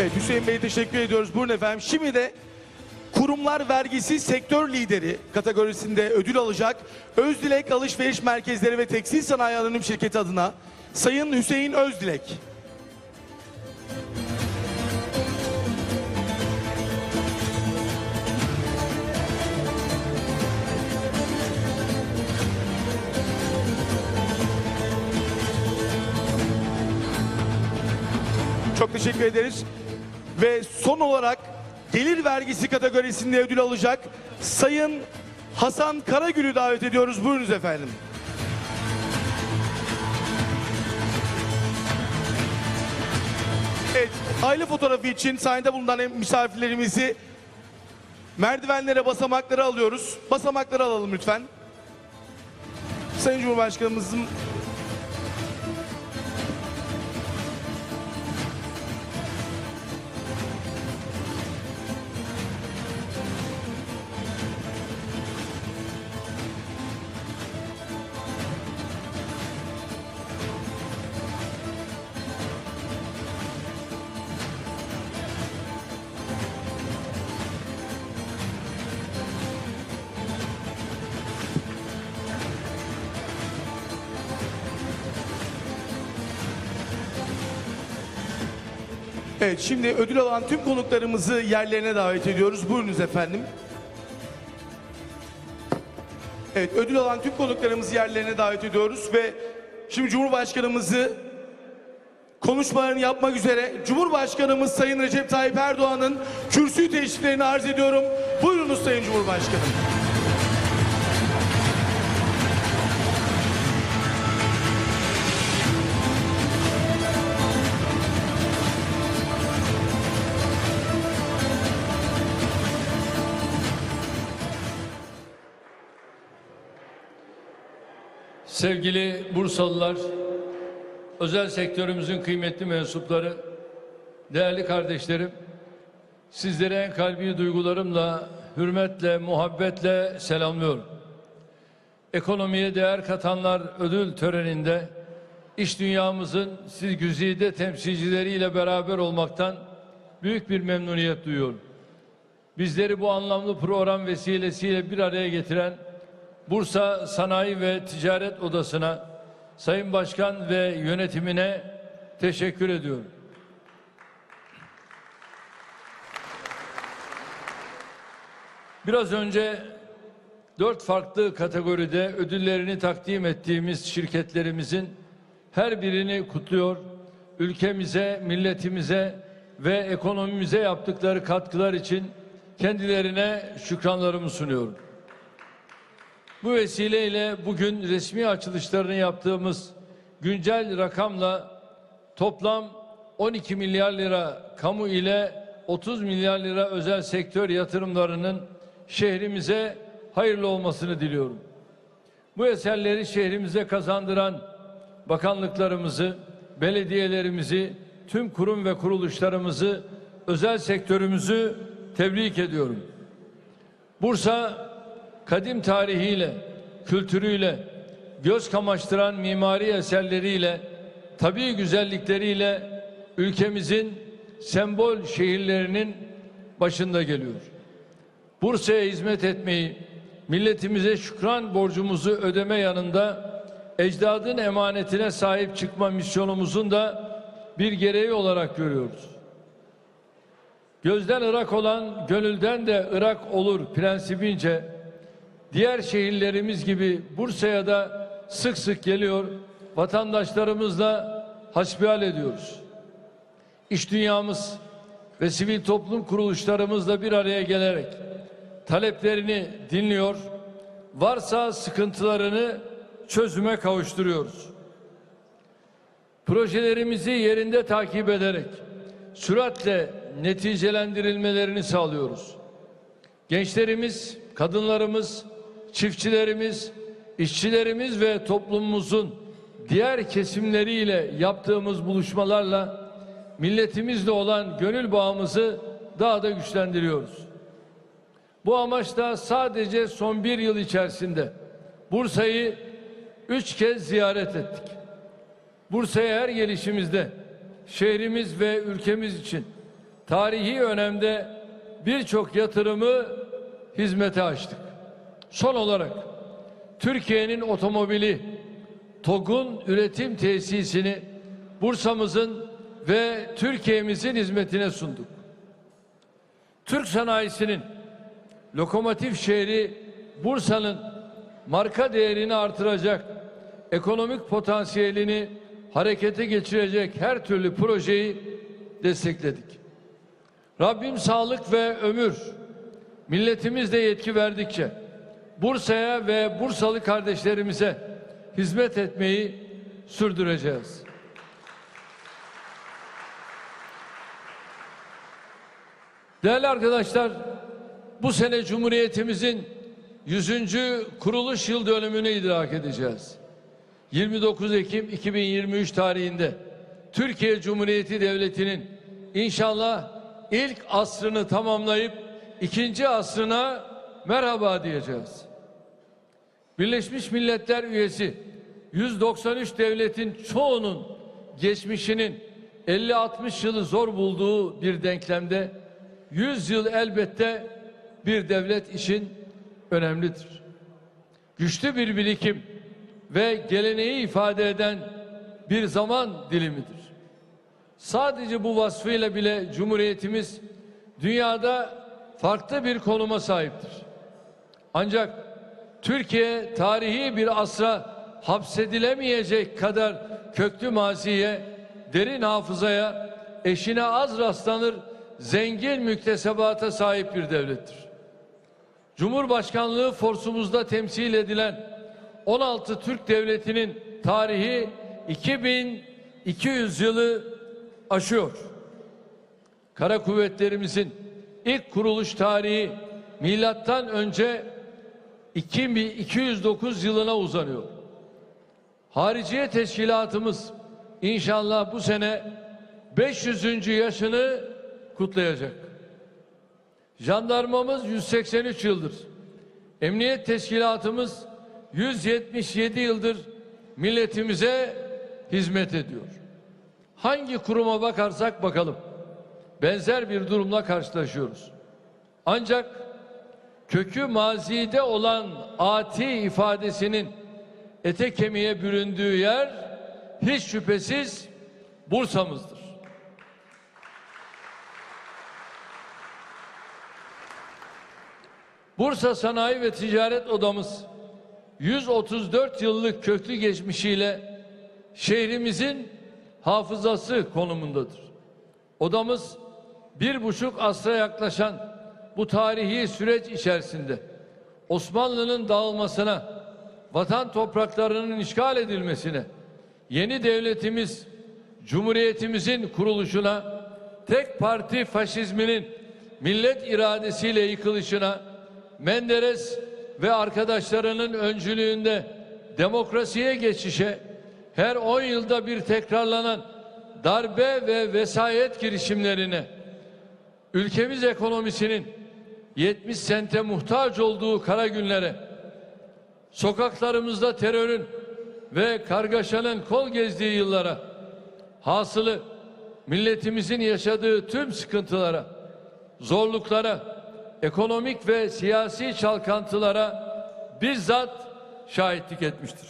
Evet Hüseyin Bey'e teşekkür ediyoruz. Buyurun efendim. Şimdi de kurumlar vergisi sektör lideri kategorisinde ödül alacak Özdilek Alışveriş Merkezleri ve Tekstil Sanayi Anonim Şirketi adına Sayın Hüseyin Özdilek. Çok teşekkür ederiz. Ve son olarak gelir vergisi kategorisinde ödül alacak Sayın Hasan Karagül'ü davet ediyoruz. Buyurunuz efendim. Evet, aile fotoğrafı için sahnede bulunan misafirlerimizi merdivenlere, basamaklara alıyoruz. Basamaklara alalım lütfen. Sayın Cumhurbaşkanımızın Evet şimdi ödül alan tüm konuklarımızı yerlerine davet ediyoruz. Buyurunuz efendim. Evet ödül alan tüm konuklarımızı yerlerine davet ediyoruz ve şimdi Cumhurbaşkanımızı konuşmalarını yapmak üzere Cumhurbaşkanımız Sayın Recep Tayyip Erdoğan'ın kürsü teşriflerini arz ediyorum. Buyurunuz Sayın Cumhurbaşkanım. Sevgili Bursalılar, özel sektörümüzün kıymetli mensupları, değerli kardeşlerim, sizleri en kalbi duygularımla, hürmetle, muhabbetle selamlıyorum. Ekonomiye değer katanlar ödül töreninde iş dünyamızın siz güzide temsilcileriyle beraber olmaktan büyük bir memnuniyet duyuyorum. Bizleri bu anlamlı program vesilesiyle bir araya getiren Bursa Sanayi ve Ticaret Odası'na, Sayın Başkan ve yönetimine teşekkür ediyorum. Biraz önce dört farklı kategoride ödüllerini takdim ettiğimiz şirketlerimizin her birini kutluyor, ülkemize, milletimize ve ekonomimize yaptıkları katkılar için kendilerine şükranlarımı sunuyorum. Bu vesileyle bugün resmi açılışlarını yaptığımız güncel rakamla toplam 12 milyar lira kamu ile 30 milyar lira özel sektör yatırımlarının şehrimize hayırlı olmasını diliyorum. Bu eserleri şehrimize kazandıran bakanlıklarımızı, belediyelerimizi, tüm kurum ve kuruluşlarımızı, özel sektörümüzü tebrik ediyorum. Bursa kadim tarihiyle, kültürüyle, göz kamaştıran mimari eserleriyle, tabii güzellikleriyle ülkemizin sembol şehirlerinin başında geliyor. Bursa'ya hizmet etmeyi, milletimize şükran borcumuzu ödeme yanında ecdadın emanetine sahip çıkma misyonumuzun da bir gereği olarak görüyoruz. Gözden ırak olan gönülden de ırak olur prensibince diğer şehirlerimiz gibi Bursa'ya da sık sık geliyor, vatandaşlarımızla hasbihal ediyoruz. İş dünyamız ve sivil toplum kuruluşlarımızla bir araya gelerek taleplerini dinliyor, varsa sıkıntılarını çözüme kavuşturuyoruz. Projelerimizi yerinde takip ederek süratle neticelendirilmelerini sağlıyoruz. Gençlerimiz, kadınlarımız, çiftçilerimiz, işçilerimiz ve toplumumuzun diğer kesimleriyle yaptığımız buluşmalarla milletimizle olan gönül bağımızı daha da güçlendiriyoruz. Bu amaçla sadece son bir yıl içerisinde Bursa'yı üç kez ziyaret ettik. Bursa'ya her gelişimizde şehrimiz ve ülkemiz için tarihi önemde birçok yatırımı hizmete açtık. Son olarak Türkiye'nin otomobili TOG'un üretim tesisini Bursa'mızın ve Türkiye'mizin hizmetine sunduk. Türk sanayisinin lokomotif şehri Bursa'nın marka değerini artıracak, ekonomik potansiyelini harekete geçirecek her türlü projeyi destekledik. Rabbim sağlık ve ömür, milletimiz de yetki verdikçe Bursa'ya ve Bursalı kardeşlerimize hizmet etmeyi sürdüreceğiz. Değerli arkadaşlar, bu sene Cumhuriyetimizin 100. kuruluş yıl dönümünü idrak edeceğiz. 29 Ekim 2023 tarihinde Türkiye Cumhuriyeti Devleti'nin inşallah ilk asrını tamamlayıp ikinci asrına merhaba diyeceğiz. Birleşmiş Milletler üyesi 193 devletin çoğunun geçmişinin 50-60 yılı zor bulduğu bir denklemde 100 yıl elbette bir devlet için önemlidir. Güçlü bir birikim ve geleneği ifade eden bir zaman dilimidir. Sadece bu vasfıyla bile Cumhuriyetimiz dünyada farklı bir konuma sahiptir. Ancak Türkiye tarihi bir asra hapsedilemeyecek kadar köklü maziye, derin hafızaya, eşine az rastlanır zengin müktesebata sahip bir devlettir. Cumhurbaşkanlığı forsumuzda temsil edilen 16 Türk Devleti'nin tarihi 2200 yılı aşıyor. Kara kuvvetlerimizin ilk kuruluş tarihi milattan önce 2209 yılına uzanıyor. Hariciye teşkilatımız inşallah bu sene 500. yaşını kutlayacak. Jandarmamız 183 yıldır. Emniyet teşkilatımız 177 yıldır milletimize hizmet ediyor. Hangi kuruma bakarsak bakalım benzer bir durumla karşılaşıyoruz. Ancak kökü mazide olan ati ifadesinin ete kemiğe büründüğü yer hiç şüphesiz Bursa'mızdır. Bursa Sanayi ve Ticaret Odamız 134 yıllık köklü geçmişiyle şehrimizin hafızası konumundadır. Odamız bir buçuk asra yaklaşan bu tarihi süreç içerisinde Osmanlı'nın dağılmasına, vatan topraklarının işgal edilmesine, yeni devletimiz, Cumhuriyetimizin kuruluşuna, tek parti faşizminin millet iradesiyle yıkılışına, Menderes ve arkadaşlarının öncülüğünde demokrasiye geçişe, her 10 yılda bir tekrarlanan darbe ve vesayet girişimlerine, ülkemiz ekonomisinin 70 sente muhtaç olduğu kara günlere, sokaklarımızda terörün ve kargaşanın kol gezdiği yıllara, hasılı milletimizin yaşadığı tüm sıkıntılara, zorluklara, ekonomik ve siyasi çalkantılara bizzat şahitlik etmiştir.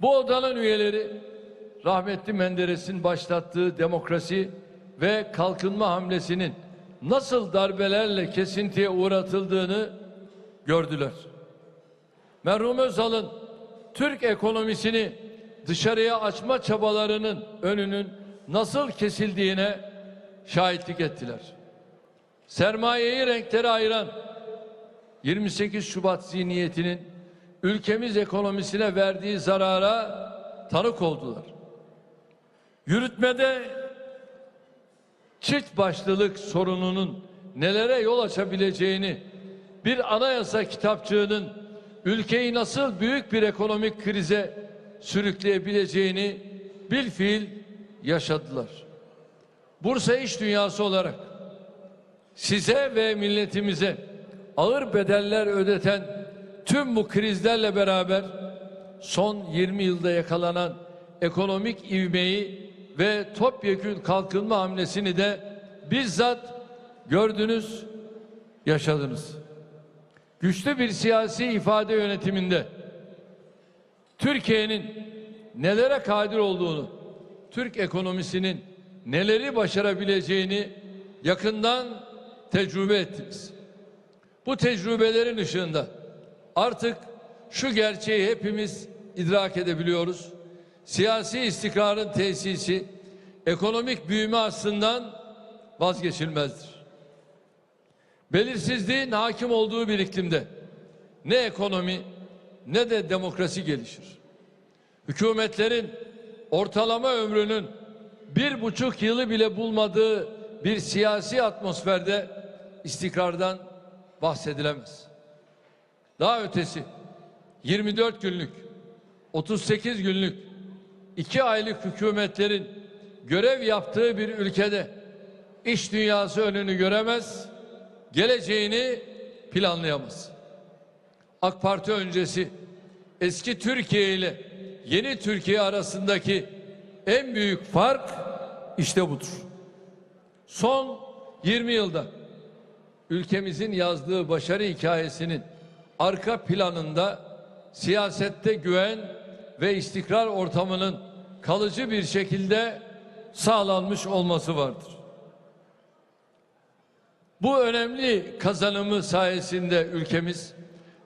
Bu odanın üyeleri rahmetli Menderes'in başlattığı demokrasi ve kalkınma hamlesinin nasıl darbelerle kesintiye uğratıldığını gördüler. Merhum Özal'ın Türk ekonomisini dışarıya açma çabalarının önünün nasıl kesildiğine şahitlik ettiler. Sermayeyi renklere ayıran 28 Şubat zihniyetinin ülkemiz ekonomisine verdiği zarara tanık oldular. Yürütmede çift başlılık sorununun nelere yol açabileceğini bir anayasa kitapçığının ülkeyi nasıl büyük bir ekonomik krize sürükleyebileceğini bil fiil yaşadılar. Bursa iş dünyası olarak size ve milletimize ağır bedeller ödeten tüm bu krizlerle beraber son 20 yılda yakalanan ekonomik ivmeyi ve topyekün kalkınma hamlesini de bizzat gördünüz, yaşadınız. Güçlü bir siyasi ifade yönetiminde Türkiye'nin nelere kadir olduğunu, Türk ekonomisinin neleri başarabileceğini yakından tecrübe ettiniz. Bu tecrübelerin ışığında artık şu gerçeği hepimiz idrak edebiliyoruz. Siyasi istikrarın tesisi ekonomik büyüme aslından vazgeçilmezdir. Belirsizliğin hakim olduğu bir iklimde ne ekonomi ne de demokrasi gelişir. Hükümetlerin ortalama ömrünün bir buçuk yılı bile bulmadığı bir siyasi atmosferde istikrardan bahsedilemez. Daha ötesi 24 günlük, 38 günlük, 2 aylık hükümetlerin görev yaptığı bir ülkede iş dünyası önünü göremez, geleceğini planlayamaz. AK Parti öncesi eski Türkiye ile yeni Türkiye arasındaki en büyük fark işte budur. Son 20 yılda ülkemizin yazdığı başarı hikayesinin arka planında siyasette güven ve istikrar ortamının kalıcı bir şekilde sağlanmış olması vardır. Bu önemli kazanımı sayesinde ülkemiz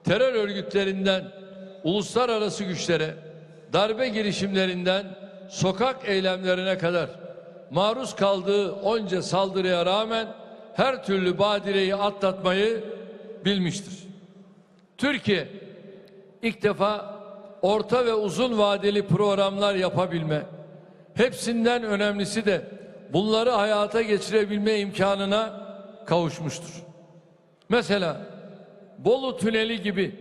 terör örgütlerinden uluslararası güçlere, darbe girişimlerinden sokak eylemlerine kadar maruz kaldığı onca saldırıya rağmen her türlü badireyi atlatmayı bilmiştir. Türkiye ilk defa orta ve uzun vadeli programlar yapabilme, hepsinden önemlisi de bunları hayata geçirebilme imkanına kavuşmuştur. Mesela Bolu Tüneli gibi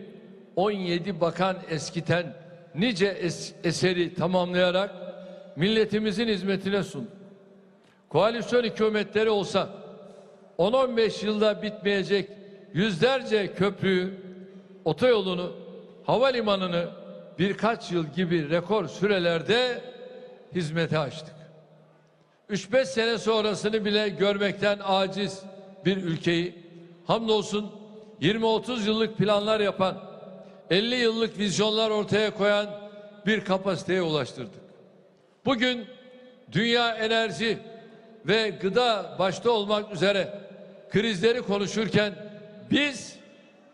17 bakan eskiten nice es- eseri tamamlayarak milletimizin hizmetine sundu. Koalisyon hükümetleri olsa 10-15 yılda bitmeyecek yüzlerce köprüyü, otoyolunu, havalimanını birkaç yıl gibi rekor sürelerde hizmete açtık. 3-5 sene sonrasını bile görmekten aciz bir ülkeyi hamdolsun 20-30 yıllık planlar yapan 50 yıllık vizyonlar ortaya koyan bir kapasiteye ulaştırdık. Bugün dünya enerji ve gıda başta olmak üzere krizleri konuşurken biz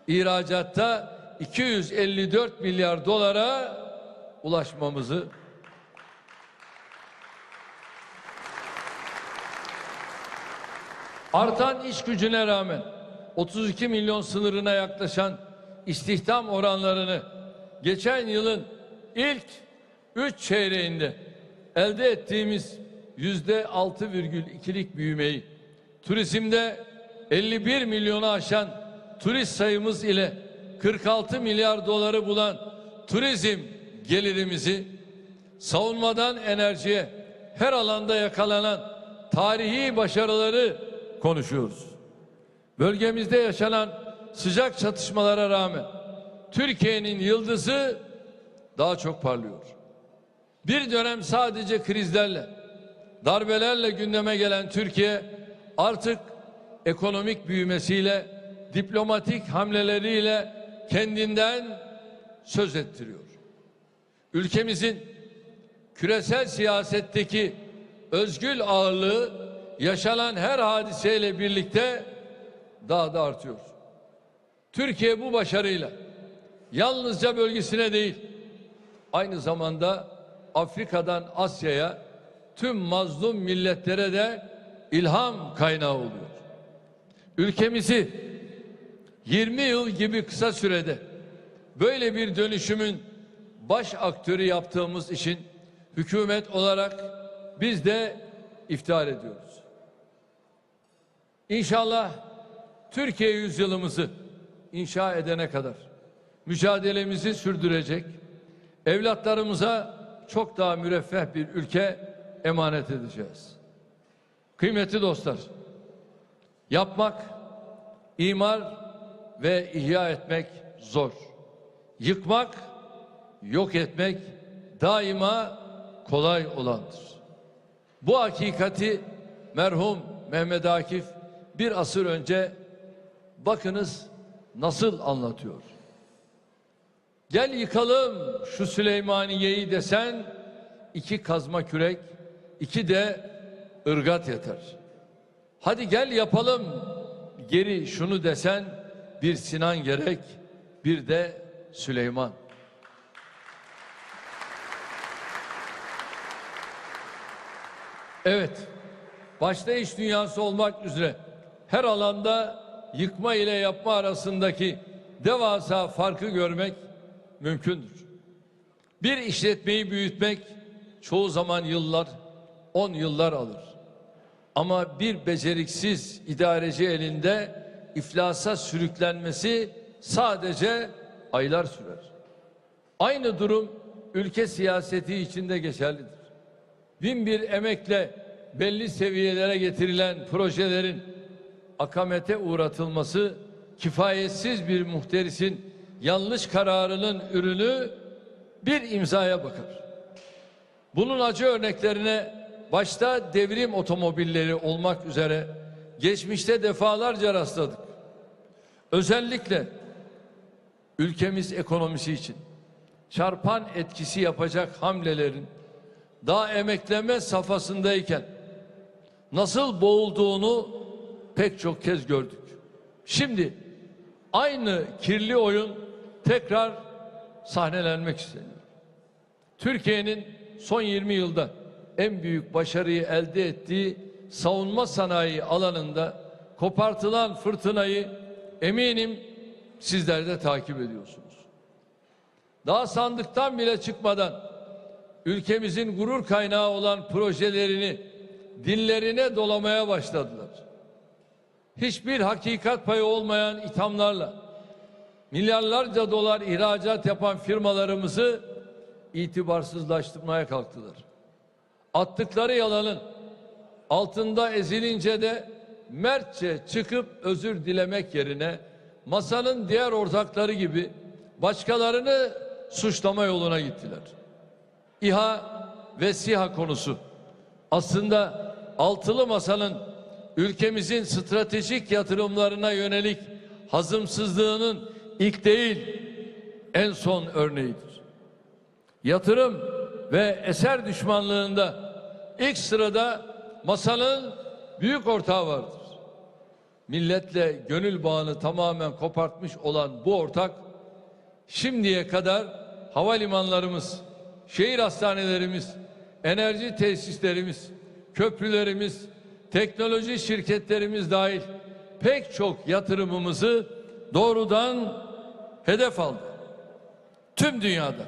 ihracatta 254 milyar dolara ulaşmamızı Artan iş gücüne rağmen 32 milyon sınırına yaklaşan istihdam oranlarını geçen yılın ilk 3 çeyreğinde elde ettiğimiz yüzde 6,2'lik büyümeyi turizmde 51 milyonu aşan turist sayımız ile 46 milyar doları bulan turizm gelirimizi savunmadan enerjiye her alanda yakalanan tarihi başarıları konuşuyoruz. Bölgemizde yaşanan sıcak çatışmalara rağmen Türkiye'nin yıldızı daha çok parlıyor. Bir dönem sadece krizlerle, darbelerle gündeme gelen Türkiye artık ekonomik büyümesiyle, diplomatik hamleleriyle kendinden söz ettiriyor. Ülkemizin küresel siyasetteki özgül ağırlığı yaşanan her hadiseyle birlikte daha da artıyor. Türkiye bu başarıyla yalnızca bölgesine değil, aynı zamanda Afrika'dan Asya'ya tüm mazlum milletlere de ilham kaynağı oluyor. Ülkemizi 20 yıl gibi kısa sürede böyle bir dönüşümün baş aktörü yaptığımız için hükümet olarak biz de iftihar ediyoruz. İnşallah Türkiye yüzyılımızı inşa edene kadar mücadelemizi sürdürecek, evlatlarımıza çok daha müreffeh bir ülke emanet edeceğiz. Kıymetli dostlar, yapmak, imar ve ihya etmek zor. Yıkmak, yok etmek daima kolay olandır. Bu hakikati merhum Mehmet Akif bir asır önce bakınız nasıl anlatıyor. Gel yıkalım şu Süleymaniye'yi desen iki kazma kürek, iki de ırgat yeter. Hadi gel yapalım geri şunu desen bir Sinan gerek, bir de Süleyman. Evet, başta iş dünyası olmak üzere her alanda yıkma ile yapma arasındaki devasa farkı görmek mümkündür. Bir işletmeyi büyütmek çoğu zaman yıllar, on yıllar alır. Ama bir beceriksiz idareci elinde iflasa sürüklenmesi sadece aylar sürer. Aynı durum ülke siyaseti içinde geçerlidir. Bin bir emekle belli seviyelere getirilen projelerin akamete uğratılması kifayetsiz bir muhterisin yanlış kararının ürünü bir imzaya bakar. Bunun acı örneklerine başta devrim otomobilleri olmak üzere geçmişte defalarca rastladık. Özellikle ülkemiz ekonomisi için çarpan etkisi yapacak hamlelerin daha emekleme safhasındayken nasıl boğulduğunu pek çok kez gördük. Şimdi aynı kirli oyun tekrar sahnelenmek isteniyor. Türkiye'nin son 20 yılda en büyük başarıyı elde ettiği savunma sanayi alanında kopartılan fırtınayı eminim sizler de takip ediyorsunuz. Daha sandıktan bile çıkmadan ülkemizin gurur kaynağı olan projelerini dillerine dolamaya başladılar. Hiçbir hakikat payı olmayan ithamlarla milyarlarca dolar ihracat yapan firmalarımızı itibarsızlaştırmaya kalktılar. Attıkları yalanın altında ezilince de mertçe çıkıp özür dilemek yerine masanın diğer ortakları gibi başkalarını suçlama yoluna gittiler. İHA ve SİHA konusu aslında altılı masanın ülkemizin stratejik yatırımlarına yönelik hazımsızlığının ilk değil en son örneğidir. Yatırım ve eser düşmanlığında ilk sırada masanın büyük ortağı vardır. Milletle gönül bağını tamamen kopartmış olan bu ortak şimdiye kadar havalimanlarımız, şehir hastanelerimiz, enerji tesislerimiz, köprülerimiz, teknoloji şirketlerimiz dahil pek çok yatırımımızı doğrudan hedef aldı. Tüm dünyada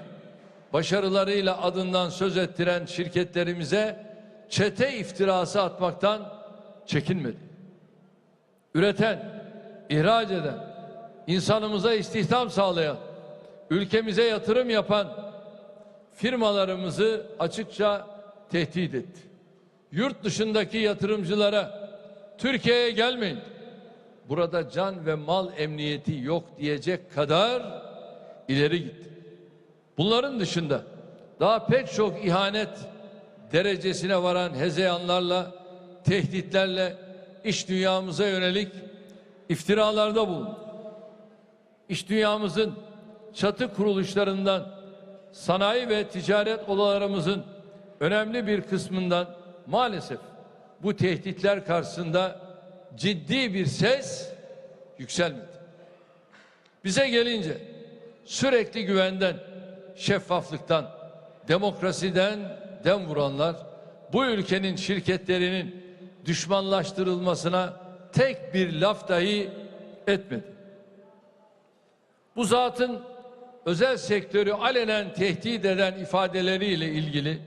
başarılarıyla adından söz ettiren şirketlerimize çete iftirası atmaktan çekinmedi. Üreten, ihraç eden, insanımıza istihdam sağlayan, ülkemize yatırım yapan firmalarımızı açıkça tehdit etti. Yurt dışındaki yatırımcılara Türkiye'ye gelmeyin. Burada can ve mal emniyeti yok diyecek kadar ileri gitti. Bunların dışında daha pek çok ihanet derecesine varan hezeyanlarla, tehditlerle iş dünyamıza yönelik iftiralarda bulundu. İş dünyamızın çatı kuruluşlarından sanayi ve ticaret odalarımızın önemli bir kısmından maalesef bu tehditler karşısında ciddi bir ses yükselmedi. Bize gelince sürekli güvenden, şeffaflıktan, demokrasiden dem vuranlar bu ülkenin şirketlerinin düşmanlaştırılmasına tek bir laf dahi etmedi. Bu zatın özel sektörü alenen tehdit eden ifadeleriyle ilgili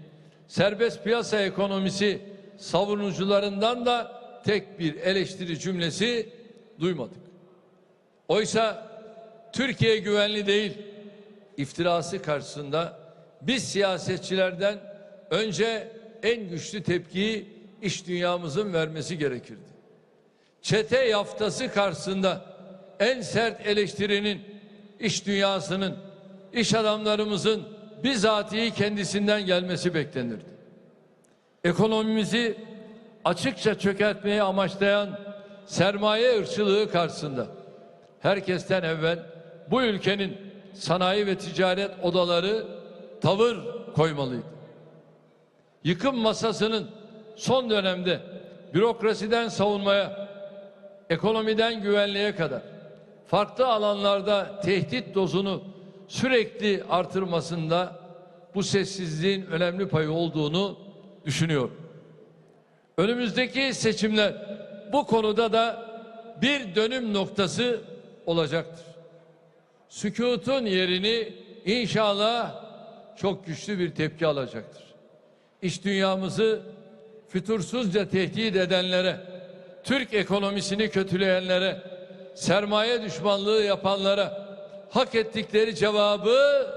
serbest piyasa ekonomisi savunucularından da tek bir eleştiri cümlesi duymadık. Oysa Türkiye güvenli değil iftirası karşısında biz siyasetçilerden önce en güçlü tepkiyi iş dünyamızın vermesi gerekirdi. Çete yaftası karşısında en sert eleştirinin iş dünyasının, iş adamlarımızın bizatihi kendisinden gelmesi beklenirdi. Ekonomimizi açıkça çökertmeyi amaçlayan sermaye ırkçılığı karşısında herkesten evvel bu ülkenin sanayi ve ticaret odaları tavır koymalıydı. Yıkım masasının son dönemde bürokrasiden savunmaya, ekonomiden güvenliğe kadar farklı alanlarda tehdit dozunu sürekli artırmasında bu sessizliğin önemli payı olduğunu düşünüyorum. Önümüzdeki seçimler bu konuda da bir dönüm noktası olacaktır. Sükutun yerini inşallah çok güçlü bir tepki alacaktır. İş dünyamızı fütursuzca tehdit edenlere, Türk ekonomisini kötüleyenlere, sermaye düşmanlığı yapanlara hak ettikleri cevabı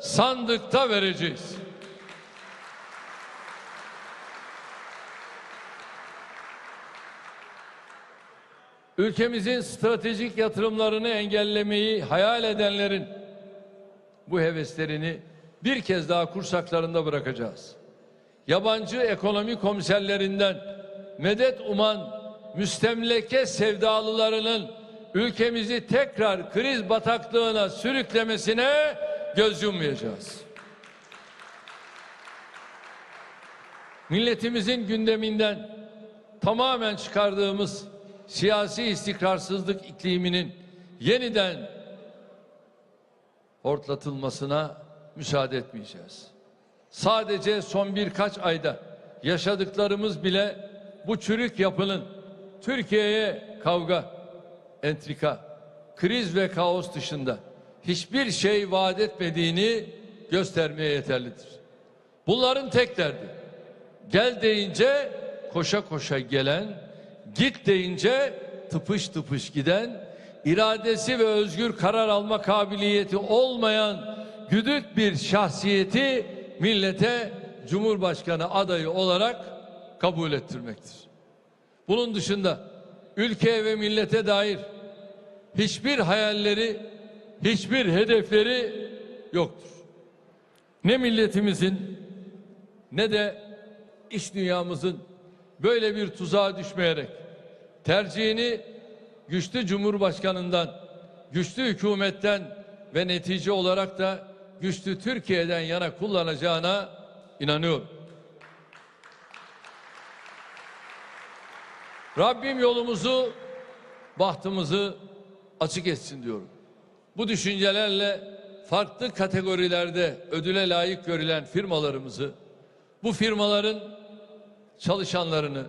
sandıkta vereceğiz. Ülkemizin stratejik yatırımlarını engellemeyi hayal edenlerin bu heveslerini bir kez daha kursaklarında bırakacağız. Yabancı ekonomi komiserlerinden medet uman müstemleke sevdalılarının ülkemizi tekrar kriz bataklığına sürüklemesine göz yummayacağız. Milletimizin gündeminden tamamen çıkardığımız siyasi istikrarsızlık ikliminin yeniden hortlatılmasına müsaade etmeyeceğiz. Sadece son birkaç ayda yaşadıklarımız bile bu çürük yapının Türkiye'ye kavga, entrika, kriz ve kaos dışında hiçbir şey vaat etmediğini göstermeye yeterlidir. Bunların tek derdi gel deyince koşa koşa gelen, git deyince tıpış tıpış giden, iradesi ve özgür karar alma kabiliyeti olmayan güdük bir şahsiyeti millete Cumhurbaşkanı adayı olarak kabul ettirmektir. Bunun dışında ülkeye ve millete dair hiçbir hayalleri, hiçbir hedefleri yoktur. Ne milletimizin ne de iş dünyamızın böyle bir tuzağa düşmeyerek tercihini güçlü Cumhurbaşkanından, güçlü hükümetten ve netice olarak da güçlü Türkiye'den yana kullanacağına inanıyorum. Rabbim yolumuzu, bahtımızı açık etsin diyorum. Bu düşüncelerle farklı kategorilerde ödüle layık görülen firmalarımızı, bu firmaların çalışanlarını,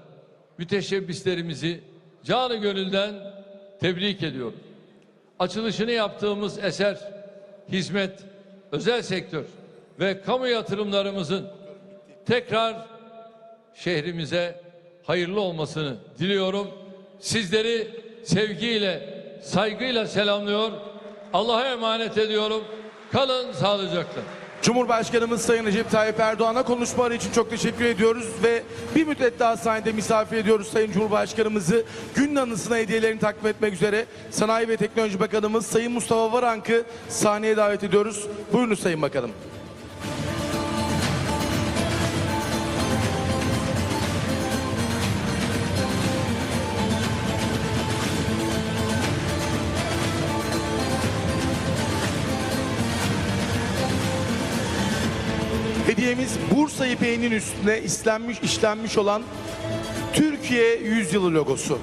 müteşebbislerimizi canı gönülden tebrik ediyorum. Açılışını yaptığımız eser, hizmet, özel sektör ve kamu yatırımlarımızın tekrar şehrimize hayırlı olmasını diliyorum. Sizleri sevgiyle, saygıyla selamlıyor. Allah'a emanet ediyorum. Kalın sağlıcakla. Cumhurbaşkanımız Sayın Recep Tayyip Erdoğan'a konuşmaları için çok teşekkür ediyoruz ve bir müddet daha sahnede misafir ediyoruz Sayın Cumhurbaşkanımızı. Gün anısına hediyelerini takdim etmek üzere Sanayi ve Teknoloji Bakanımız Sayın Mustafa Varank'ı sahneye davet ediyoruz. Buyurunuz Sayın Bakanım. Hediyemiz Bursa ipeğinin üstüne işlenmiş, işlenmiş olan Türkiye Yüzyılı logosu.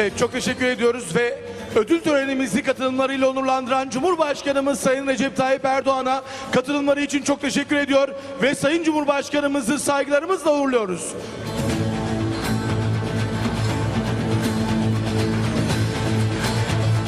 Evet çok teşekkür ediyoruz ve ödül törenimizi katılımlarıyla onurlandıran Cumhurbaşkanımız Sayın Recep Tayyip Erdoğan'a katılımları için çok teşekkür ediyor ve Sayın Cumhurbaşkanımızı saygılarımızla uğurluyoruz.